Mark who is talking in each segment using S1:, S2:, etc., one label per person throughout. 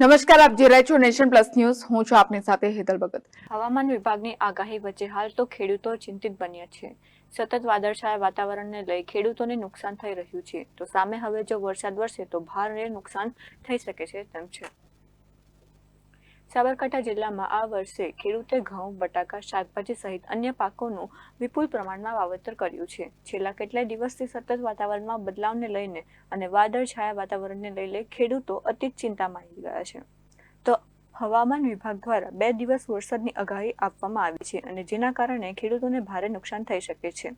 S1: નમસ્કાર, આપ જે રહ્યા છો નેશન પ્લસ ન્યૂઝ. હું છું આપની સાથે હેતલ ભગત.
S2: હવામાન વિભાગની આગાહી વચ્ચે હાલ તો ખેડૂતો ચિંતિત બન્યા છે. સતત વાદળછાયા વાતાવરણને લઈ ખેડૂતોને નુકસાન થઈ રહ્યું છે. તો સામે હવે જો વરસાદ વરસે તો ભારે નુકસાન થઈ શકે છે તેમ છે. સાબરકાંઠા જિલ્લામાં આ વર્ષે ખેડૂતે ઘઉં, બટાકા, શાકભાજી સહિત અન્ય પાકોનું વિપુલ પ્રમાણમાં વાવેતર કર્યું છે. છેલ્લા કેટલાય દિવસથી સતત વાતાવરણમાં બદલાવને લઈને અને વાદળછાયા વાતાવરણને લઈને ખેડૂતો અતિ ચિંતામાં આવી ગયા છે. તો હવામાન વિભાગ દ્વારા બે દિવસ વરસાદની આગાહી આપવામાં આવી છે અને જેના કારણે ખેડૂતોને ભારે નુકસાન થઈ શકે છે.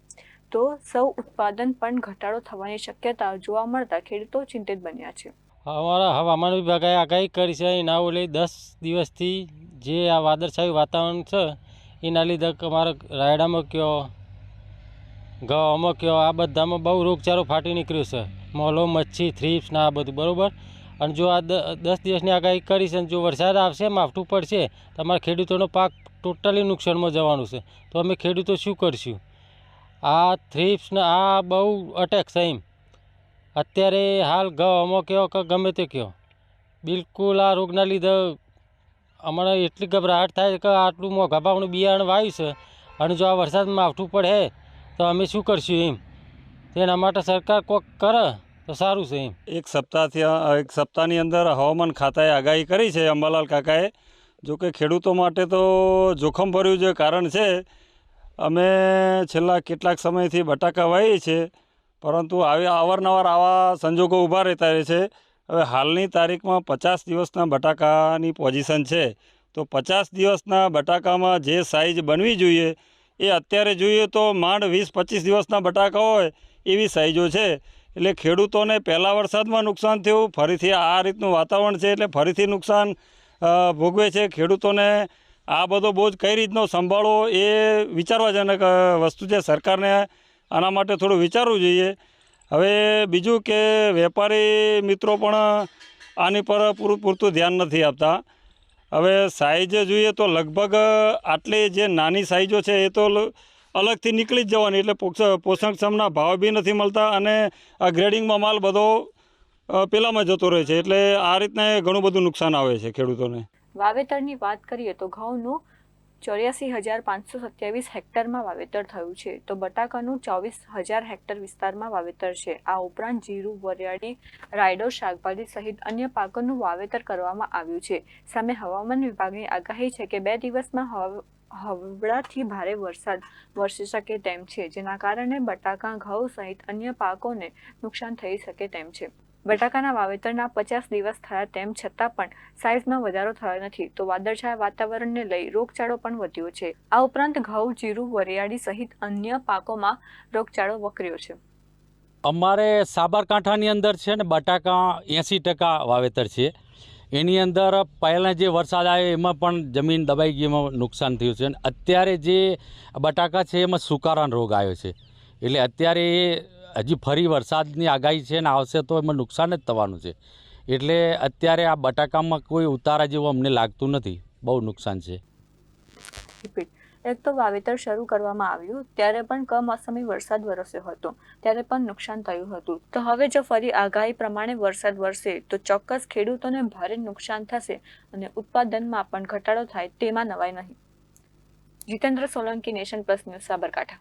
S2: તો સૌ ઉત્પાદન પણ ઘટાડો થવાની શક્યતા જોવા મળતા ખેડૂતો ચિંતિત બન્યા છે.
S3: અમારા હવામાન વિભાગે આગાહી કરી છે, એના ઓલે દસ દિવસથી જે આ વાદળછાયું વાતાવરણ છે, એના લીધે અમારા રાયડામાં કયો ઘઉંમાં કયો આ બધામાં બહુ રોગચાળો ફાટી નીકળ્યો છે. મોલો, મચ્છી થ્રીપ્સ ને આ બધું, બરાબર? અને જો આ દસ દિવસની આગાહી કરી છે જો વરસાદ આવશે, માવઠું પડશે, તો અમારા ખેડૂતોનો પાક ટોટલી નુકસાનમાં જવાનું છે. તો અમે ખેડૂતો શું કરશું? આ થ્રીપ્સ ને આ બહુ અટેક છે એમ. અત્યારે હાલ ઘઉંમાં કયો કે ગમે તે કયો બિલકુલ આ રોગના લીધે હમણાં એટલી ગભરાહટ થાય કે આટલું મોંઘા ભાવનું બિયારણ વાયું છે અને જો આ વરસાદમાં માવઠું પડે તો અમે શું કરશું એમ. તેના માટે સરકાર કોક કરે તો સારું છે એમ.
S4: એક સપ્તાહથી, એક સપ્તાહની અંદર હવામાન ખાતાએ આગાહી કરી છે અંબાલાલ કાકાએ. જો કે ખેડૂતો માટે તો જોખમભર્યું જે કારણ છે, અમે છેલ્લા કેટલાક સમયથી બટાકા વાવીએ છીએ. પરંતુ આવી અવારનવાર આવા સંજોગો ઊભા રહેતા રહે છે. હવે હાલની તારીખમાં પચાસ દિવસના બટાકાની પોઝિશન છે. તો પચાસ દિવસના બટાકામાં જે સાઇઝ બનવી જોઈએ, એ અત્યારે જોઈએ તો માંડ વીસ પચીસ દિવસના બટાકા હોય એવી સાઇઝો છે. એટલે ખેડૂતોને પહેલાં વરસાદમાં નુકસાન થયું, ફરીથી આ રીતનું વાતાવરણ છે એટલે ફરીથી નુકસાન ભોગવે છે. ખેડૂતોને આ બધો બોજ કઈ રીતનો સંભાળવો એ વિચારવાજનક વસ્તુ છે. સરકારને આના માટે થોડું વિચારવું જોઈએ. હવે બીજું કે વેપારી મિત્રો પણ આની પર પૂરું પૂરતું ધ્યાન નથી આપતા. હવે સાઈઝ જોઈએ તો લગભગ આટલી જે નાની સાઈઝો છે એ તો અલગથી નીકળી જ જવાની એટલે પોષ- પોષણક્ષમના ભાવ બી નથી મળતા અને આ ગ્રેડિંગમાં માલ બધો પેલામાં જતો રહે છે એટલે આ રીતના ઘણું બધું નુકસાન આવે છે ખેડૂતોને.
S2: વાવેતરની વાત કરીએ તો ઘઉંનું ચોર્યાસી હજાર પાંચસો સત્યાવીસ હેક્ટરમાં વાવેતર થયું છે. તો બટાકાનું ચોવીસ હજાર હેક્ટર વિસ્તારમાં વાવેતર છે. આ ઉપરાંત જીરું, વરિયાળી, રાયડો, શાકભાજી સહિત અન્ય પાકોનું વાવેતર કરવામાં આવ્યું છે. સામે હવામાન વિભાગની આગાહી છે કે બે દિવસમાં હવ- હવળાથી ભારે વરસાદ વરસી શકે તેમ છે, જેના કારણે બટાકા, ઘઉં સહિત અન્ય પાકોને નુકસાન થઈ શકે તેમ છે. બટાકાના વાવેતરના પચાસ દિવસ થયા તેમ છતાં પણ સાઇઝમાં વધારો થયો નથી. તો વાદળછાયા વાતાવરણને લઈ રોગચાળો પણ વધ્યો છે. આ ઉપરાંત ઘઉં, જીરું, વરિયાળી સહિત અન્ય પાકોમાં રોગચાળો વકર્યો છે.
S5: અમારે સાબરકાંઠાની અંદર છે ને બટાકા એંસી ટકા વાવેતર છે. એની અંદર પહેલાં જે વરસાદ આવ્યો એમાં પણ જમીન દબાઈ ગઈ, એમાં નુકસાન થયું છે. અને અત્યારે જે બટાકા છે એમાં સુકારાનો રોગ આવ્યો છે. એટલે અત્યારે એ હજી ફરી વરસાદની આગાહી છે ને આવશે તો એમાં નુકસાન જ થવાનું છે. એટલે અત્યારે આ બટાકામાં કોઈ ઉતારા જેવું અમને લાગતું નથી. બહુ નુકસાન છે.
S2: એક તો વાવેતર શરૂ કરવામાં આવ્યું, ત્યારે પણ કમોસમી વરસાદ વરસ્યો હતો. ત્યારે પણ નુકસાન થયું હતું. તો હવે જો ફરી આગાહી પ્રમાણે વરસાદ વરસે, તો ચોક્કસ ખેડૂતોને ભારે નુકસાન થશે અને ઉત્પાદનમાં પણ ઘટાડો થાય તેમાં નવાઈ નહીં. Jitendra Solanki, nation plus news, Sabarkantha.